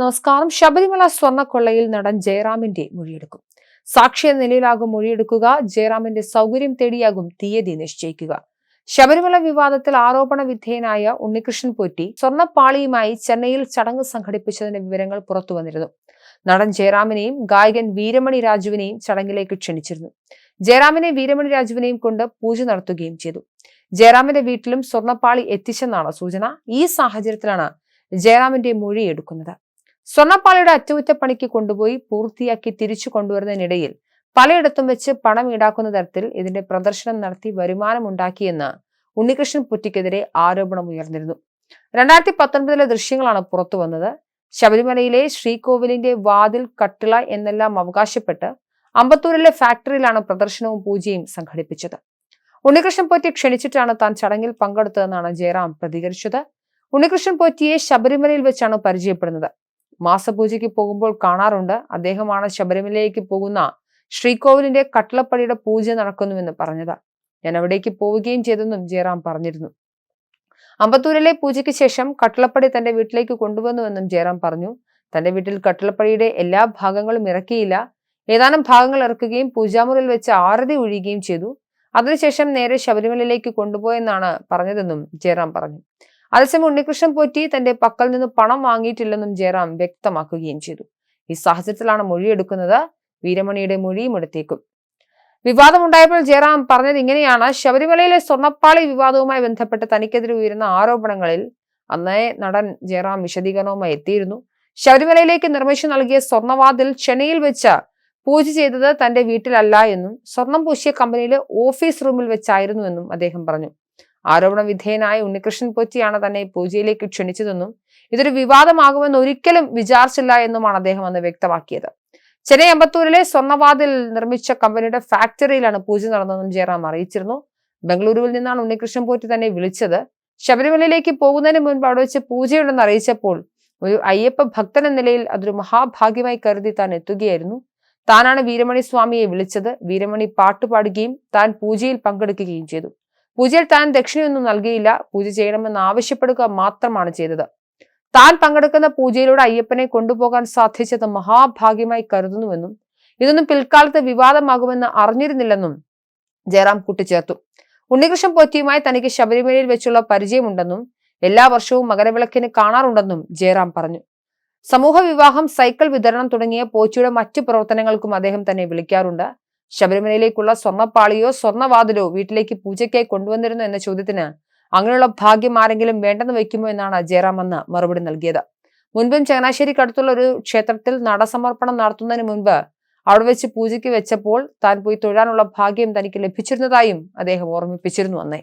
നമസ്കാരം. ശബരിമല സ്വർണക്കൊള്ളയിൽ നടൻ ജയറാമിന്റെ മൊഴിയെടുക്കും. സാക്ഷി എന്ന നിലയിലാകും മൊഴിയെടുക്കുക. ജയറാമിന്റെ സൗകര്യം തേടിയാകും തീയതി നിശ്ചയിക്കുക. ശബരിമല വിവാദത്തിൽ ആരോപണ വിധേയനായ ഉണ്ണികൃഷ്ണൻ പോറ്റി സ്വർണപ്പാളിയുമായി ചെന്നൈയിൽ ചടങ്ങ് സംഘടിപ്പിച്ചതിന്റെ വിവരങ്ങൾ പുറത്തു വന്നിരുന്നു. നടൻ ജയറാമിനെയും ഗായകൻ വീരമണി രാജുവിനെയും ചടങ്ങിലേക്ക് ക്ഷണിച്ചിരുന്നു. ജയറാമിനെ വീരമണി രാജുവിനെയും കൊണ്ട് പൂജ നടത്തുകയും ചെയ്തു. ജയറാമിന്റെ വീട്ടിലും സ്വർണപ്പാളി എത്തിച്ചെന്നാണ് സൂചന. ഈ സാഹചര്യത്തിലാണ് ജയറാമിന്റെ മൊഴി എടുക്കുന്നത് സ്വർണപ്പാളിയുടെ അറ്റകുറ്റപ്പണിക്ക് കൊണ്ടുപോയി പൂർത്തിയാക്കി തിരിച്ചു കൊണ്ടുവരുന്നതിനിടയിൽ പലയിടത്തും വെച്ച് പണം ഈടാക്കുന്ന തരത്തിൽ ഇതിന്റെ പ്രദർശനം നടത്തി വരുമാനമുണ്ടാക്കിയെന്ന് ഉണ്ണികൃഷ്ണൻ പുറ്റിക്കെതിരെ ആരോപണം ഉയർന്നിരുന്നു. രണ്ടായിരത്തി പത്തൊൻപതിലെ ദൃശ്യങ്ങളാണ് പുറത്തു വന്നത്. ശബരിമലയിലെ ശ്രീകോവിലിന്റെ വാതിൽ കട്ടിള എന്നെല്ലാം അവകാശപ്പെട്ട് അമ്പത്തൂരിലെ ഫാക്ടറിയിലാണ് പ്രദർശനവും പൂജയും സംഘടിപ്പിച്ചത്. ഉണ്ണികൃഷ്ണൻ പോറ്റി ക്ഷണിച്ചിട്ടാണ് താൻ ചടങ്ങിൽ പങ്കെടുത്തതെന്നാണ് ജയറാം പ്രതികരിച്ചത്. ഉണ്ണികൃഷ്ണൻ പോറ്റിയെ ശബരിമലയിൽ വെച്ചാണ് പരിചയപ്പെടുന്നത്. മാസപൂജയ്ക്ക് പോകുമ്പോൾ കാണാറുണ്ട്. അദ്ദേഹമാണ് ശബരിമലയിലേക്ക് പോകുന്ന ശ്രീകോവിലിന്റെ കട്ടിളപ്പടിയുടെ പൂജ നടക്കുന്നുവെന്ന് പറഞ്ഞത്. ഞാൻ അവിടേക്ക് പോവുകയും ചെയ്തെന്നും ജയറാം പറഞ്ഞിരുന്നു. അമ്പത്തൂരിലെ പൂജയ്ക്ക് ശേഷം കട്ടിളപ്പടി തന്റെ വീട്ടിലേക്ക് കൊണ്ടുവന്നുവെന്നും ജയറാം പറഞ്ഞു. തന്റെ വീട്ടിൽ കട്ടിളപ്പടിയുടെ എല്ലാ ഭാഗങ്ങളും ഇറക്കിയില്ല. ഏതാനും ഭാഗങ്ങൾ ഇറക്കുകയും പൂജാമുറിയിൽ വെച്ച് ആരതി ഒഴിയുകയും ചെയ്തു. അതിനുശേഷം നേരെ ശബരിമലയിലേക്ക് കൊണ്ടുപോയെന്നാണ് പറഞ്ഞതെന്നും ജയറാം പറഞ്ഞു. അതേസമയം ഉണ്ണികൃഷ്ണൻ പോറ്റി തന്റെ പക്കൽ നിന്ന് പണം വാങ്ങിയിട്ടില്ലെന്നും ജയറാം വ്യക്തമാക്കുകയും ചെയ്തു. ഈ സാഹചര്യത്തിലാണ് മൊഴിയെടുക്കുന്നത്. വീരമണിയുടെ മൊഴിയും എടുത്തേക്കും. വിവാദമുണ്ടായപ്പോൾ ജയറാം പറഞ്ഞത് ഇങ്ങനെയാണ്. ശബരിമലയിലെ സ്വർണപ്പാളി വിവാദവുമായി ബന്ധപ്പെട്ട് തനിക്കെതിരെ ഉയരുന്ന ആരോപണങ്ങളിൽ അന്നേ നടൻ ജയറാം വിശദീകരണവുമായി എത്തിയിരുന്നു. ശബരിമലയിലേക്ക് നിർമ്മിച്ചു നൽകിയ സ്വർണവാതിൽ ചെന്നൈയിൽ വെച്ച് പൂജ ചെയ്തത് തന്റെ വീട്ടിലല്ല എന്നും സ്വർണം പൂശിയ കമ്പനിയിലെ ഓഫീസ് റൂമിൽ വെച്ചായിരുന്നു എന്നും അദ്ദേഹം പറഞ്ഞു. ആരോപണ വിധേയനായ ഉണ്ണികൃഷ്ണൻ പൊറ്റിയാണ് തന്നെ പൂജയിലേക്ക് ക്ഷണിച്ചതെന്നും ഇതൊരു വിവാദമാകുമെന്ന് ഒരിക്കലും വിചാരിച്ചില്ല എന്നുമാണ് അദ്ദേഹം അന്ന് വ്യക്തമാക്കിയത്. ചെന്നൈ അമ്പത്തൂരിലെ സ്വർണവാതിൽ നിർമ്മിച്ച കമ്പനിയുടെ ഫാക്ടറിയിലാണ് പൂജ നടന്നതെന്നും ജയറാം അറിയിച്ചിരുന്നു. ബംഗളൂരുവിൽ നിന്നാണ് ഉണ്ണികൃഷ്ണൻ പോറ്റി തന്നെ വിളിച്ചത്. ശബരിമലയിലേക്ക് പോകുന്നതിന് മുൻപ് അവിടെ വെച്ച് പൂജയുണ്ടെന്ന് അറിയിച്ചപ്പോൾ ഒരു അയ്യപ്പ ഭക്തൻ എന്ന നിലയിൽ അതൊരു മഹാഭാഗ്യമായി കരുതി താൻ എത്തുകയായിരുന്നു. താനാണ് വീരമണി സ്വാമിയെ വിളിച്ചത്. വീരമണി പാട്ടുപാടുകയും താൻ പൂജയിൽ പങ്കെടുക്കുകയും ചെയ്തു. പൂജയിൽ താൻ ദക്ഷിണയൊന്നും നൽകിയില്ല. പൂജ ചെയ്യണമെന്ന് ആവശ്യപ്പെടുക മാത്രമാണ് ചെയ്തത്. താൻ പങ്കെടുക്കുന്ന പൂജയിലൂടെ അയ്യപ്പനെ കൊണ്ടുപോകാൻ സാധിച്ചത് മഹാഭാഗ്യമായി കരുതുന്നുവെന്നും ഇതൊന്നും പിൽക്കാലത്ത് വിവാദമാകുമെന്ന് അറിഞ്ഞിരുന്നില്ലെന്നും ജയറാം കൂട്ടിച്ചേർത്തു. ഉണ്ണികൃഷ്ണൻ പോറ്റിയുമായി തനിക്ക് ശബരിമലയിൽ വെച്ചുള്ള പരിചയമുണ്ടെന്നും എല്ലാ വർഷവും മകരവിളക്കിന് കാണാറുണ്ടെന്നും ജയറാം പറഞ്ഞു. സമൂഹ വിവാഹം സൈക്കിൾ വിതരണം തുടങ്ങിയ പോച്ചിയുടെ മറ്റു പ്രവർത്തനങ്ങൾക്കും അദ്ദേഹം തന്നെ വിളിക്കാറുണ്ട്. ശബരിമലയിലേക്കുള്ള സ്വർണപ്പാളിയോ സ്വർണവാതിലോ വീട്ടിലേക്ക് പൂജയ്ക്കായി കൊണ്ടുവന്നിരുന്നു എന്ന ചോദ്യത്തിന് അങ്ങനെയുള്ള ഭാഗ്യം ആരെങ്കിലും വേണ്ടെന്ന് വെക്കുമോ എന്നാണ് ജയറാം അന്ന് മറുപടി നൽകിയത്. മുൻപും ചങ്ങനാശ്ശേരിക്കടുത്തുള്ള ഒരു ക്ഷേത്രത്തിൽ നടസമർപ്പണം നടത്തുന്നതിന് മുൻപ് അവിടെ വെച്ച് പൂജയ്ക്ക് വെച്ചപ്പോൾ താൻ പോയി തൊഴാനുള്ള ഭാഗ്യം തനിക്ക് ലഭിച്ചിരുന്നതായും അദ്ദേഹം ഓർമ്മിപ്പിച്ചിരുന്നു അന്നേ.